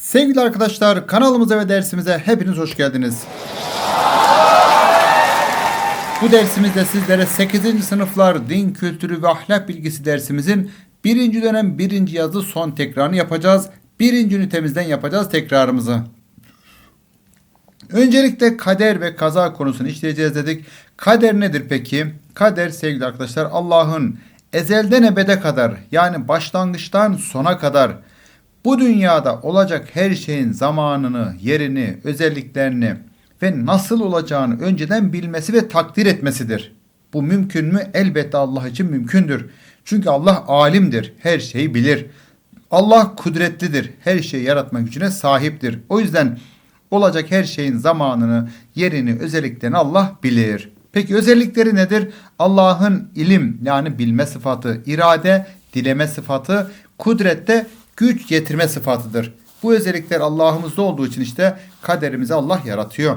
Sevgili arkadaşlar kanalımıza ve dersimize hepiniz hoş geldiniz. Bu dersimizde sizlere 8. sınıflar din kültürü ve ahlak bilgisi dersimizin 1. dönem 1. yazı son tekrarını yapacağız. 1. ünitemizden yapacağız tekrarımızı. Öncelikle kader ve kaza konusunu işleyeceğiz dedik. Kader nedir peki? Kader sevgili arkadaşlar Allah'ın ezelden ebede kadar yani başlangıçtan sona kadar bu dünyada olacak her şeyin zamanını, yerini, özelliklerini ve nasıl olacağını önceden bilmesi ve takdir etmesidir. Bu mümkün mü? Elbette Allah için mümkündür. Çünkü Allah alimdir, her şeyi bilir. Allah kudretlidir, her şeyi yaratma gücüne sahiptir. O yüzden olacak her şeyin zamanını, yerini, özelliklerini Allah bilir. Peki özellikleri nedir? Allah'ın ilim yani bilme sıfatı, irade, dileme sıfatı, kudrette güç getirme sıfatıdır. Bu özellikler Allah'ımızda olduğu için işte kaderimizi Allah yaratıyor.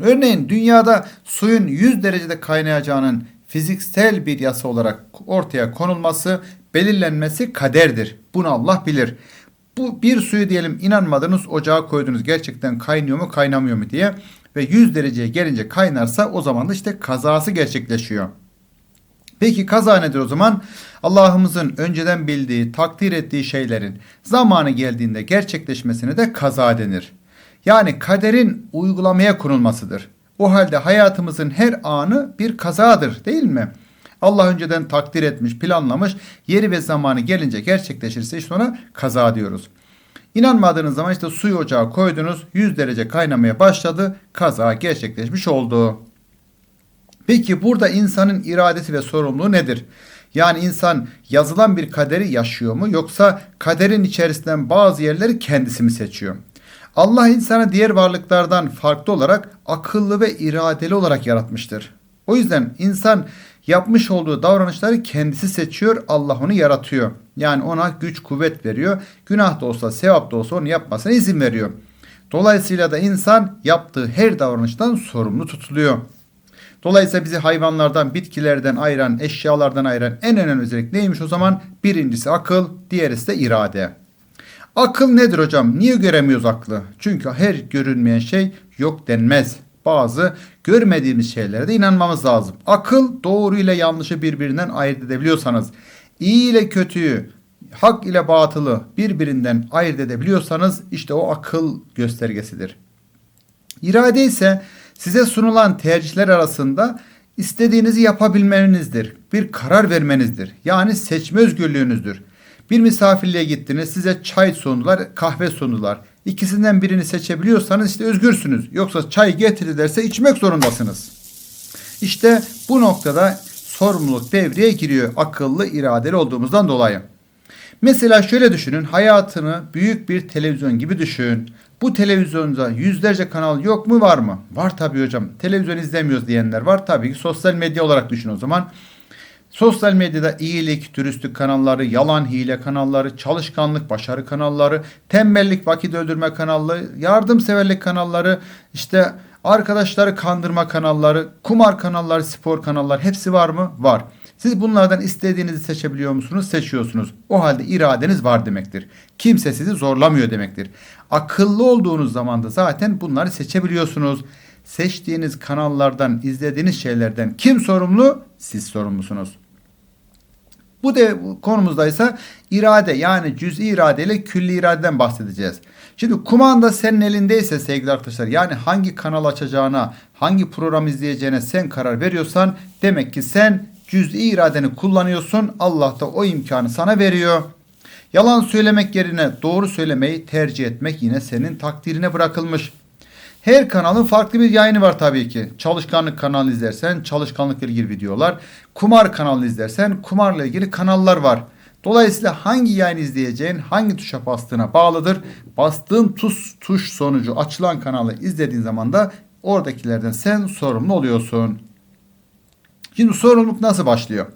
Örneğin dünyada suyun 100 derecede kaynayacağının fiziksel bir yasa olarak ortaya konulması, belirlenmesi kaderdir. Bunu Allah bilir. Bu bir suyu diyelim inanmadınız ocağa koydunuz gerçekten kaynıyor mu kaynamıyor mu diye ve 100 dereceye gelince kaynarsa o zaman da işte kazası gerçekleşiyor. Peki kaza nedir o zaman? Allah'ımızın önceden bildiği, takdir ettiği şeylerin zamanı geldiğinde gerçekleşmesine de kaza denir. Yani kaderin uygulamaya konulmasıdır. O halde hayatımızın her anı bir kazadır değil mi? Allah önceden takdir etmiş, planlamış, yeri ve zamanı gelince gerçekleşirse işte ona kaza diyoruz. İnanmadığınız zaman işte suyu ocağa koydunuz, 100 derece kaynamaya başladı, kaza gerçekleşmiş oldu. Peki burada insanın iradesi ve sorumluluğu nedir? Yani insan yazılan bir kaderi yaşıyor mu yoksa kaderin içerisinden bazı yerleri kendisi mi seçiyor? Allah insanı diğer varlıklardan farklı olarak akıllı ve iradeli olarak yaratmıştır. O yüzden insan yapmış olduğu davranışları kendisi seçiyor, Allah onu yaratıyor. Yani ona güç kuvvet veriyor. Günah da olsa, sevap da olsa onu yapmasına izin veriyor. Dolayısıyla da insan yaptığı her davranıştan sorumlu tutuluyor. Dolayısıyla bizi hayvanlardan, bitkilerden ayıran, eşyalardan ayıran en önemli özellik neymiş o zaman? Birincisi akıl, diğerisi de irade. Akıl nedir hocam? Niye göremiyoruz aklı? Çünkü her görünmeyen şey yok denmez. Bazı görmediğimiz şeylere de inanmamız lazım. Akıl doğru ile yanlışı birbirinden ayırt edebiliyorsanız, iyi ile kötüyü, hak ile batılı birbirinden ayırt edebiliyorsanız işte o akıl göstergesidir. İrade ise size sunulan tercihler arasında istediğinizi yapabilmenizdir. Bir karar vermenizdir. Yani seçme özgürlüğünüzdür. Bir misafirliğe gittiniz, size çay sundular, kahve sundular. İkisinden birini seçebiliyorsanız işte özgürsünüz. Yoksa çay getirdilerse içmek zorundasınız. İşte bu noktada sorumluluk devreye giriyor akıllı iradeli olduğumuzdan dolayı. Mesela şöyle düşünün hayatını büyük bir televizyon gibi düşün. Bu televizyonda yüzlerce kanal yok mu var mı? Var tabii hocam. Televizyon izlemiyoruz diyenler var. Tabii ki sosyal medya olarak düşün o zaman. Sosyal medyada iyilik, dürüstlük kanalları, yalan hile kanalları, çalışkanlık, başarı kanalları, tembellik, vakit öldürme kanalları, yardımseverlik kanalları, işte arkadaşları kandırma kanalları, kumar kanalları, spor kanalları hepsi var mı? Var. Siz bunlardan istediğinizi seçebiliyor musunuz? Seçiyorsunuz. O halde iradeniz var demektir. Kimse sizi zorlamıyor demektir. Akıllı olduğunuz zaman da zaten bunları seçebiliyorsunuz. Seçtiğiniz kanallardan, izlediğiniz şeylerden kim sorumlu? Siz sorumlusunuz. Bu de konumuzda ise irade yani cüz'i irade ile külli iradeden bahsedeceğiz. Şimdi kumanda senin elindeyse sevgili arkadaşlar yani hangi kanal açacağına, hangi program izleyeceğine sen karar veriyorsan demek ki sen cüz'i iradeni kullanıyorsun. Allah da o imkanı sana veriyor. Yalan söylemek yerine doğru söylemeyi tercih etmek yine senin takdirine bırakılmış. Her kanalın farklı bir yayını var tabii ki. Çalışkanlık kanalı izlersen çalışkanlıkla ilgili videolar. Kumar kanalı izlersen kumarla ilgili kanallar var. Dolayısıyla hangi yayın izleyeceğin hangi tuşa bastığına bağlıdır. Bastığın tuş, tuş sonucu açılan kanalı izlediğin zaman da oradakilerden sen sorumlu oluyorsun. Şimdi sorumluluk nasıl başlıyor?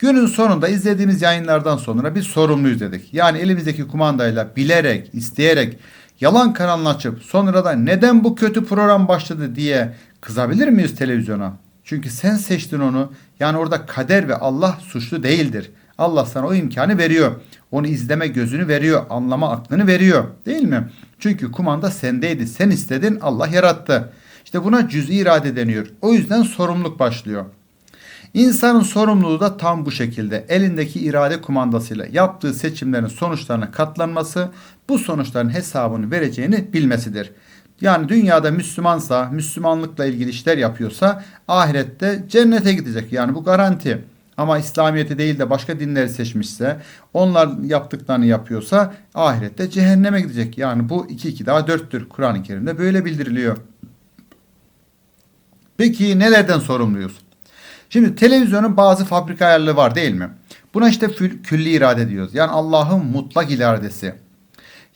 Günün sonunda izlediğimiz yayınlardan sonra bir sorumluyuz dedik. Yani elimizdeki kumandayla bilerek, isteyerek yalan kanalını açıp sonra da neden bu kötü program başladı diye kızabilir miyiz televizyona? Çünkü sen seçtin onu. Yani orada kader ve Allah suçlu değildir. Allah sana o imkanı veriyor. Onu izleme gözünü veriyor. Anlama aklını veriyor. Değil mi? Çünkü kumanda sendeydi. Sen istedin Allah yarattı. İşte buna cüz'i irade deniyor. O yüzden sorumluluk başlıyor. İnsanın sorumluluğu da tam bu şekilde. Elindeki irade kumandasıyla yaptığı seçimlerin sonuçlarına katlanması, bu sonuçların hesabını vereceğini bilmesidir. Yani dünyada Müslümansa, Müslümanlıkla ilgili işler yapıyorsa ahirette cennete gidecek. Yani bu garanti. Ama İslamiyet'i değil de başka dinleri seçmişse, onlar yaptıklarını yapıyorsa ahirette cehenneme gidecek. Yani bu 2 2 daha 4'tür. Kur'an-ı Kerim'de böyle bildiriliyor. Peki nelerden sorumluyuz? Şimdi televizyonun bazı fabrika ayarları var değil mi? Buna işte külli irade diyoruz. Yani Allah'ın mutlak iradesi.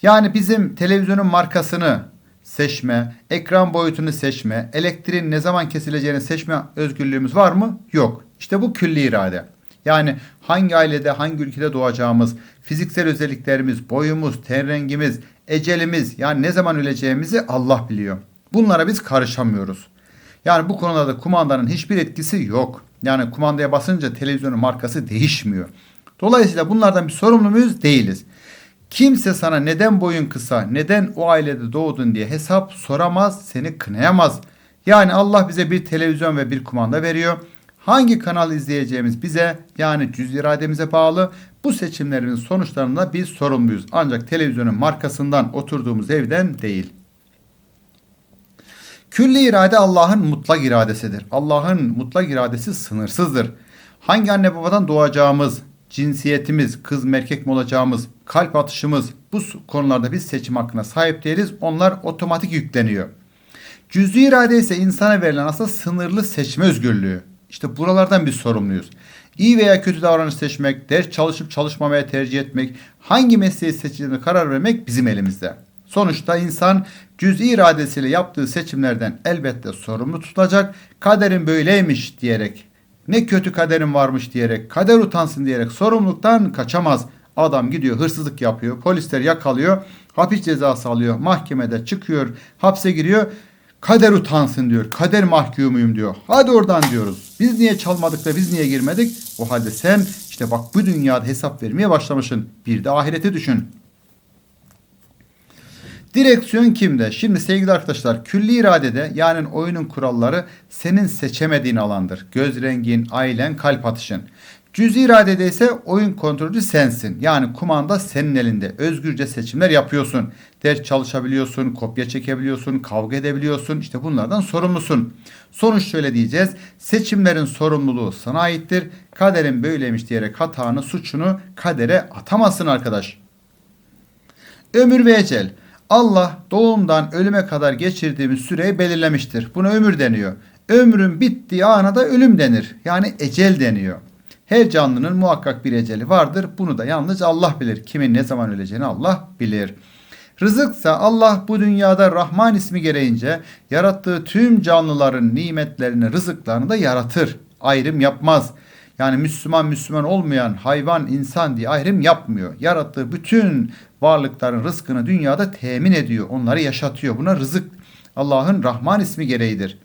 Yani bizim televizyonun markasını seçme, ekran boyutunu seçme, elektriğin ne zaman kesileceğini seçme özgürlüğümüz var mı? Yok. İşte bu külli irade. Yani hangi ailede, hangi ülkede doğacağımız, fiziksel özelliklerimiz, boyumuz, ten rengimiz, ecelimiz, yani ne zaman öleceğimizi Allah biliyor. Bunlara biz karışamıyoruz. Yani bu konularda kumandanın hiçbir etkisi yok. Yani kumandaya basınca televizyonun markası değişmiyor. Dolayısıyla bunlardan bir sorumlu muyuz? Değiliz. Kimse sana neden boyun kısa, neden o ailede doğdun diye hesap soramaz, seni kınayamaz. Yani Allah bize bir televizyon ve bir kumanda veriyor. Hangi kanal izleyeceğimiz bize yani cüz irademize bağlı. Bu seçimlerin sonuçlarında biz sorumluyuz. Ancak televizyonun markasından oturduğumuz evden değil. Külli irade Allah'ın mutlak iradesidir. Allah'ın mutlak iradesi sınırsızdır. Hangi anne babadan doğacağımız, cinsiyetimiz, kız mı erkek mi olacağımız, kalp atışımız bu konularda biz seçim hakkına sahip değiliz. Onlar otomatik yükleniyor. Cüz'i irade ise insana verilen aslında sınırlı seçme özgürlüğü. İşte buralardan biz sorumluyuz. İyi veya kötü davranış seçmek, ders çalışıp çalışmamaya tercih etmek, hangi mesleği seçeceğine karar vermek bizim elimizde. Sonuçta insan cüz'i iradesiyle yaptığı seçimlerden elbette sorumlu tutulacak. Kaderin böyleymiş diyerek, ne kötü kaderim varmış diyerek, kader utansın diyerek sorumluluktan kaçamaz. Adam gidiyor hırsızlık yapıyor, polisler yakalıyor, hapis cezası alıyor, mahkemede çıkıyor, hapse giriyor. Kader utansın diyor. Kader mahkumuyum diyor. Hadi oradan diyoruz. Biz niye çalmadık da biz niye girmedik? O halde sen işte bak bu dünyada hesap vermeye başlamışsın. Bir de ahireti düşün. Direksiyon kimde? Şimdi sevgili arkadaşlar külli iradede yani oyunun kuralları senin seçemediğin alandır. Göz rengin, ailen, kalp atışın. Cüz iradede ise oyun kontrolü sensin. Yani kumanda senin elinde. Özgürce seçimler yapıyorsun. Ders çalışabiliyorsun, kopya çekebiliyorsun, kavga edebiliyorsun. İşte bunlardan sorumlusun. Sonuç şöyle diyeceğiz. Seçimlerin sorumluluğu sana aittir. Kaderin böyleymiş diyerek hatanı, suçunu kadere atamazsın arkadaş. Ömür ve ecel. Allah doğumdan ölüme kadar geçirdiğimiz süreyi belirlemiştir. Buna ömür deniyor. Ömrün bittiği ana da ölüm denir. Yani ecel deniyor. Her canlının muhakkak bir eceli vardır. Bunu da yalnız Allah bilir. Kimin ne zaman öleceğini Allah bilir. Rızıksa Allah bu dünyada Rahman ismi gereğince yarattığı tüm canlıların nimetlerini, rızıklarını da yaratır. Ayrım yapmaz. Yani Müslüman Müslüman olmayan hayvan insan diye ayrım yapmıyor. Yarattığı bütün varlıkların rızkını dünyada temin ediyor. Onları yaşatıyor. Buna rızık Allah'ın Rahman ismi gereğidir.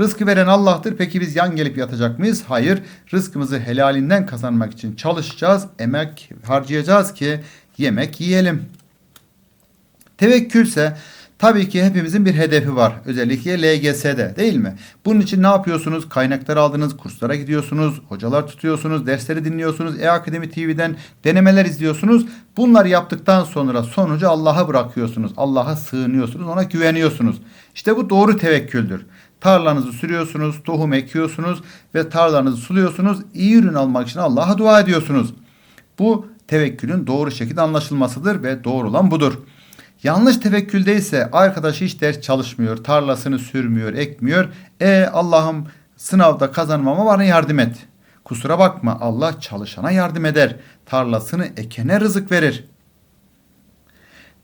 Rızkı veren Allah'tır. Peki biz yan gelip yatacak mıyız? Hayır. Rızkımızı helalinden kazanmak için çalışacağız. Emek harcayacağız ki yemek yiyelim. Tevekkülse Tabii ki hepimizin bir hedefi var. Özellikle LGS'de değil mi? Bunun için ne yapıyorsunuz? Kaynaklar aldınız, kurslara gidiyorsunuz, hocalar tutuyorsunuz, dersleri dinliyorsunuz, E-Akademi TV'den denemeler izliyorsunuz. Bunları yaptıktan sonra sonucu Allah'a bırakıyorsunuz. Allah'a sığınıyorsunuz, ona güveniyorsunuz. İşte bu doğru tevekküldür. Tarlanızı sürüyorsunuz, tohum ekiyorsunuz ve tarlanızı suluyorsunuz. İyi ürün almak için Allah'a dua ediyorsunuz. Bu tevekkülün doğru şekilde anlaşılmasıdır ve doğru olan budur. Yanlış tevekkülde ise arkadaş hiç ders çalışmıyor, tarlasını sürmüyor, ekmiyor. E Allah'ım sınavda kazanmama bana yardım et. Kusura bakma Allah çalışana yardım eder. Tarlasını ekene rızık verir.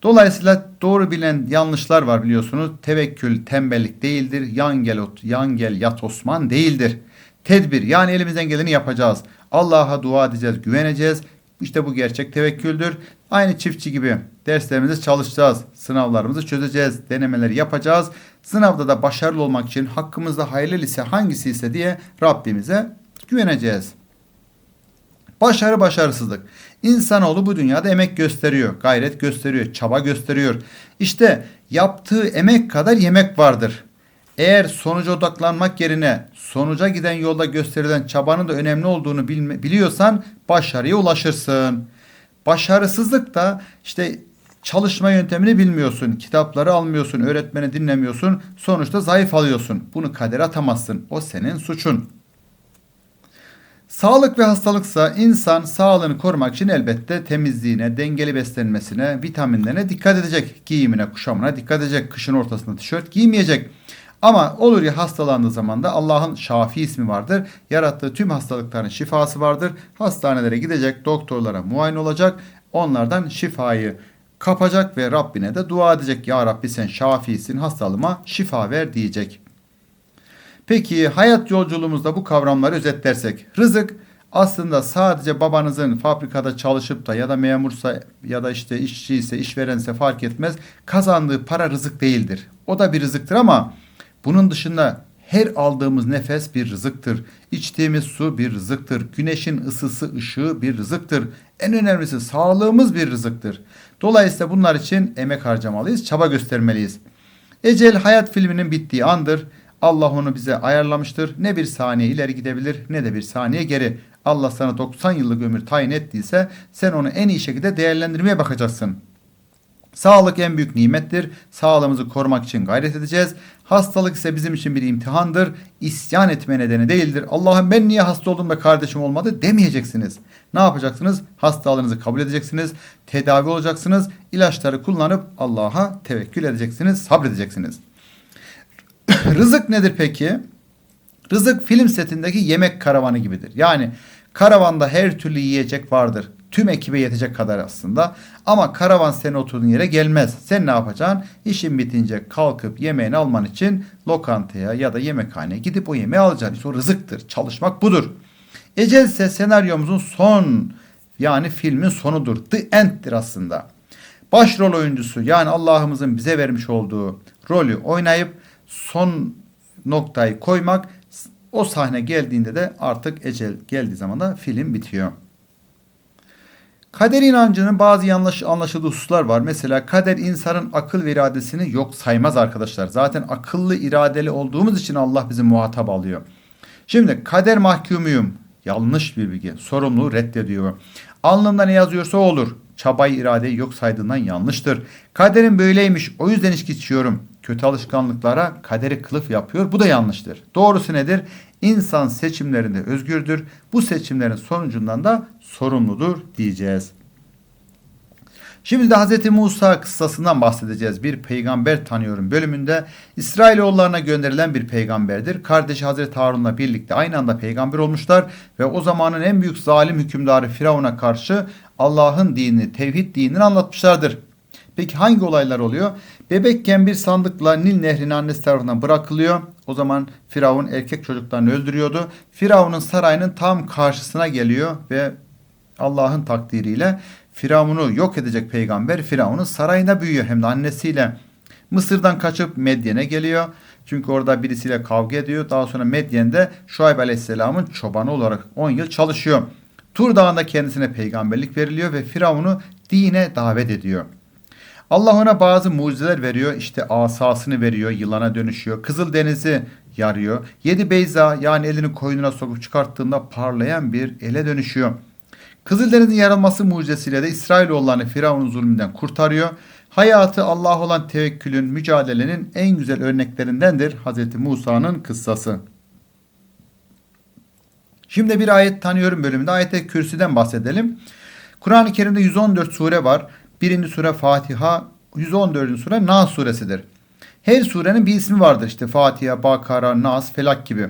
Dolayısıyla doğru bilen yanlışlar var biliyorsunuz. Tevekkül tembellik değildir. Yan gel, yan gel yat Osman değildir. Tedbir yani elimizden geleni yapacağız. Allah'a dua edeceğiz, güveneceğiz. İşte bu gerçek tevekküldür. Aynı çiftçi gibi derslerimizi çalışacağız. Sınavlarımızı çözeceğiz. Denemeleri yapacağız. Sınavda da başarılı olmak için hakkımızda hayırlı ise hangisi ise diye Rabbimize güveneceğiz. Başarı başarısızlık. İnsanoğlu bu dünyada emek gösteriyor, gayret gösteriyor, çaba gösteriyor. İşte yaptığı emek kadar yemek vardır. Eğer sonuca odaklanmak yerine sonuca giden yolda gösterilen çabanın da önemli olduğunu biliyorsan başarıya ulaşırsın. Başarısızlık da işte çalışma yöntemini bilmiyorsun, kitapları almıyorsun, öğretmeni dinlemiyorsun, sonuçta zayıf alıyorsun. Bunu kadere atamazsın. O senin suçun. Sağlık ve hastalıksa insan sağlığını korumak için elbette temizliğine, dengeli beslenmesine, vitaminlerine dikkat edecek. Giyimine, kuşamına dikkat edecek. Kışın ortasında tişört giymeyecek. Ama olur ya hastalandığı zaman da Allah'ın Şafi ismi vardır. Yarattığı tüm hastalıkların şifası vardır. Hastanelere gidecek, doktorlara muayene olacak. Onlardan şifayı kapacak ve Rabbine de dua edecek. Ya Rabbi sen şafisin hastalığıma şifa ver diyecek. Peki hayat yolculuğumuzda bu kavramları özetlersek. Rızık aslında sadece babanızın fabrikada çalışıp da ya da memursa ya da işte işçiyse işverense fark etmez kazandığı para rızık değildir. O da bir rızıktır ama bunun dışında her aldığımız nefes bir rızıktır. İçtiğimiz su bir rızıktır. Güneşin ısısı, ışığı bir rızıktır. En önemlisi sağlığımız bir rızıktır. Dolayısıyla bunlar için emek harcamalıyız, çaba göstermeliyiz. Ecel hayat filminin bittiği andır. Allah onu bize ayarlamıştır. Ne bir saniye ileri gidebilir ne de bir saniye geri. Allah sana 90 yıllık ömür tayin ettiyse sen onu en iyi şekilde değerlendirmeye bakacaksın. Sağlık en büyük nimettir. Sağlığımızı korumak için gayret edeceğiz. Hastalık ise bizim için bir imtihandır. İsyan etme nedeni değildir. Allah'ım ben niye hasta oldum da kardeşim olmadı demeyeceksiniz. Ne yapacaksınız? Hastalığınızı kabul edeceksiniz. Tedavi olacaksınız. İlaçları kullanıp Allah'a tevekkül edeceksiniz. Sabredeceksiniz. Rızık nedir peki? Rızık film setindeki yemek karavanı gibidir. Yani karavanda her türlü yiyecek vardır. Tüm ekibe yetecek kadar aslında. Ama karavan senin oturduğun yere gelmez. Sen ne yapacaksın? İşin bitince kalkıp yemeğini alman için lokantaya ya da yemekhaneye gidip o yemeği alacaksın. İşte o rızıktır. Çalışmak budur. Ecel ise senaryomuzun son yani filmin sonudur. The end'tir aslında. Başrol oyuncusu yani Allah'ımızın bize vermiş olduğu rolü oynayıp son noktayı koymak o sahne geldiğinde de artık ecel geldiği zaman da film bitiyor. Kader inancının bazı yanlış anlaşıldığı hususlar var. Mesela kader insanın akıl ve iradesini yok saymaz arkadaşlar. Zaten akıllı iradeli olduğumuz için Allah bizi muhatap alıyor. Şimdi kader mahkumuyum. Yanlış bir bilgi. Sorumluluğu reddediyor. Alnımda ne yazıyorsa olur. Çabayı iradeyi yok saydığından yanlıştır. Kaderim böyleymiş o yüzden içki içiyorum. Kötü alışkanlıklara kaderi kılıf yapıyor. Bu da yanlıştır. Doğrusu nedir? İnsan seçimlerinde özgürdür. Bu seçimlerin sonucundan da sorumludur diyeceğiz. Şimdi de Hz. Musa kıssasından bahsedeceğiz. Bir peygamber tanıyorum bölümünde. İsrailoğullarına gönderilen bir peygamberdir. Kardeşi Hazreti Harun'la birlikte aynı anda peygamber olmuşlar ve o zamanın en büyük zalim hükümdarı Firavun'a karşı Allah'ın dinini, tevhid dinini anlatmışlardır. Peki hangi olaylar oluyor? Bebekken bir sandıkla Nil Nehri'nin annesi tarafından bırakılıyor. O zaman Firavun erkek çocuklarını öldürüyordu. Firavun'un sarayının tam karşısına geliyor ve Allah'ın takdiriyle Firavun'u yok edecek peygamber Firavun'un sarayında büyüyor hem de annesiyle. Mısır'dan kaçıp Medyen'e geliyor. Çünkü orada birisiyle kavga ediyor. Daha sonra Medyen'de Şuayb Aleyhisselam'ın çobanı olarak 10 yıl çalışıyor. Tur Dağı'nda kendisine peygamberlik veriliyor ve Firavun'u dine davet ediyor. Allah ona bazı mucizeler veriyor. İşte asasını veriyor, yılana dönüşüyor. Kızıl denizi yarıyor. Yedi beyza yani elini koynuna sokup çıkarttığında parlayan bir ele dönüşüyor. Kızıldeniz'in yarılması mucizesiyle de İsrailoğullarını Firavun'un zulmünden kurtarıyor. Hayatı Allah olan tevekkülün, mücadelenin en güzel örneklerindendir Hz. Musa'nın kıssası. Şimdi bir ayet tanıyorum bölümünde ayete kürsüden bahsedelim. Kur'an-ı Kerim'de 114 sure var. Birinci sure Fatiha, 114. sure Nas suresidir. Her surenin bir ismi vardır işte Fatiha, Bakara, Nas, Felak gibi.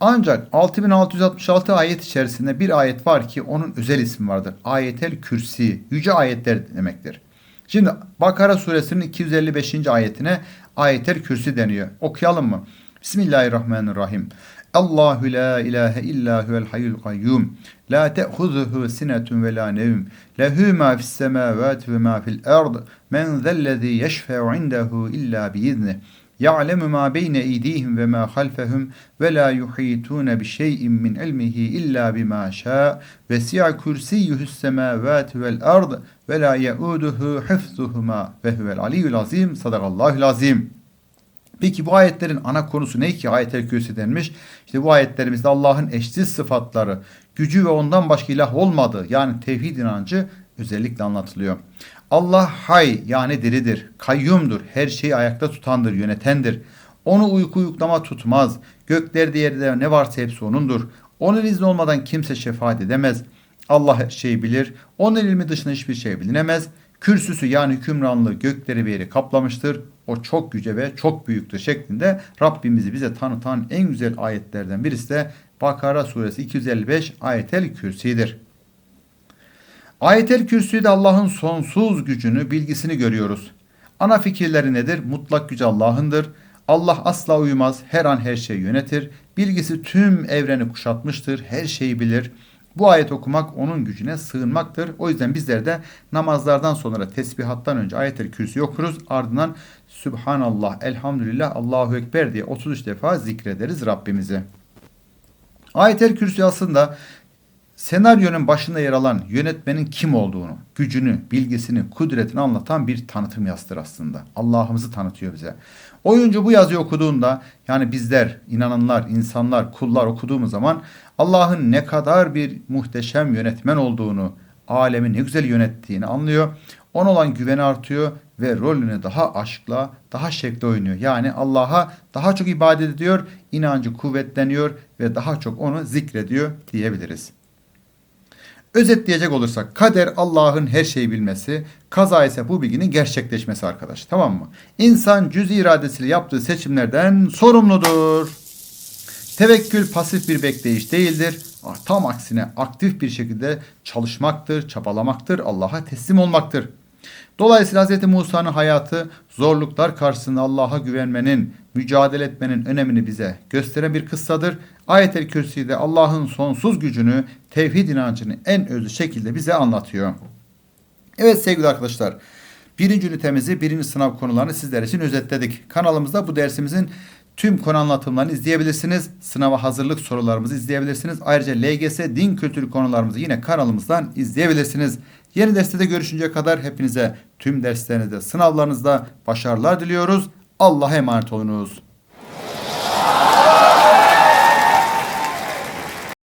Ancak 6666 ayet içerisinde bir ayet var ki onun özel ismi vardır. Ayetel Kürsi, yüce ayetler demektir. Şimdi Bakara suresinin 255. ayetine ayetel kürsi deniyor. Okuyalım mı? Bismillahirrahmanirrahim. Allahu la ilahe illa huvel hayyul kayyum. La te'huzuhu sinetun ve la nevm. Lehu ma fis semavati ve ma fil ard. Men zellezî yeşfe'u indehu illa biiznih. يَعْلَمُ مَا بَيْنَ اِيد۪يهِمْ وَمَا خَلْفَهُمْ وَلَا يُحِيطُونَ بِشَيْءٍ مِّنْ عِلْمِهِ اِلَّا بِمَا شَاءَ وَسِعَ كُرْسِيُّهُ السَّمَاوَاتِ وَالْأَرْضِ وَلَا يَؤُودُهُ حِفْظُهُمَا وَهُوَ الْعَلِيُّ الْعَظِيمُ Sadakallahül azim. Peki bu ayetlerin ana konusu ne ki ayet-el kürsü denmiş? İşte bu ayetlerimizde Allah'ın eşsiz sıfatları, gücü ve ondan başka ilah olmadığı yani tevhid inancı özellikle anlatılıyor. Allah hay yani diridir, kayyumdur, her şeyi ayakta tutandır, yönetendir. Onu uyku uyuklama tutmaz. Göklerde yerde ne varsa hepsi O'nundur. Onun izni olmadan kimse şefaat edemez. Allah her şeyi bilir. Onun ilmi dışında hiçbir şey bilinemez. Kürsüsü yani hükümranlığı gökleri ve yeri kaplamıştır. O çok yüce ve çok büyüktür şeklinde Rabbimizi bize tanıtan en güzel ayetlerden birisi de Bakara suresi 255 ayetel kürsidir. Ayetel kürsüde Allah'ın sonsuz gücünü, bilgisini görüyoruz. Ana fikirleri nedir? Mutlak güç Allah'ındır. Allah asla uyumaz, her an her şeyi yönetir. Bilgisi tüm evreni kuşatmıştır, her şeyi bilir. Bu ayet okumak onun gücüne sığınmaktır. O yüzden bizler de namazlardan sonra tesbihattan önce ayet-el kürsü okuruz. Ardından Subhanallah, Elhamdülillah, Allahu Ekber diye 33 defa zikrederiz Rabbimizi. Ayet-el kürsü aslında senaryonun başında yer alan yönetmenin kim olduğunu, gücünü, bilgisini, kudretini anlatan bir tanıtım yazıdır aslında. Allah'ımızı tanıtıyor bize. Oyuncu bu yazıyı okuduğunda yani bizler, inananlar, insanlar, kullar okuduğumuz zaman Allah'ın ne kadar bir muhteşem yönetmen olduğunu, alemi ne güzel yönettiğini anlıyor. Ona olan güveni artıyor ve rolünü daha aşkla, daha şevkle oynuyor. Yani Allah'a daha çok ibadet ediyor, inancı kuvvetleniyor ve daha çok onu zikrediyor diyebiliriz. Özetleyecek olursak kader Allah'ın her şeyi bilmesi, kaza ise bu bilginin gerçekleşmesi arkadaş. Tamam mı? İnsan cüz iradesiyle yaptığı seçimlerden sorumludur. Tevekkül pasif bir bekleyiş değildir. Tam aksine aktif bir şekilde çalışmaktır, çabalamaktır, Allah'a teslim olmaktır. Dolayısıyla Hz. Musa'nın hayatı zorluklar karşısında Allah'a güvenmenin, mücadele etmenin önemini bize gösteren bir kıssadır. Ayet-el Kürsi'de Allah'ın sonsuz gücünü, tevhid inancını en özlü şekilde bize anlatıyor. Evet sevgili arkadaşlar, birinci ünitemizi, birinci sınav konularını sizler için özetledik. Kanalımızda bu dersimizin tüm konu anlatımlarını izleyebilirsiniz. Sınava hazırlık sorularımızı izleyebilirsiniz. Ayrıca LGS din kültürü konularımızı yine kanalımızdan izleyebilirsiniz. Yeni derste de görüşünceye kadar hepinize Tüm derslerinizde, sınavlarınızda başarılar diliyoruz. Allah'a emanet olunuz.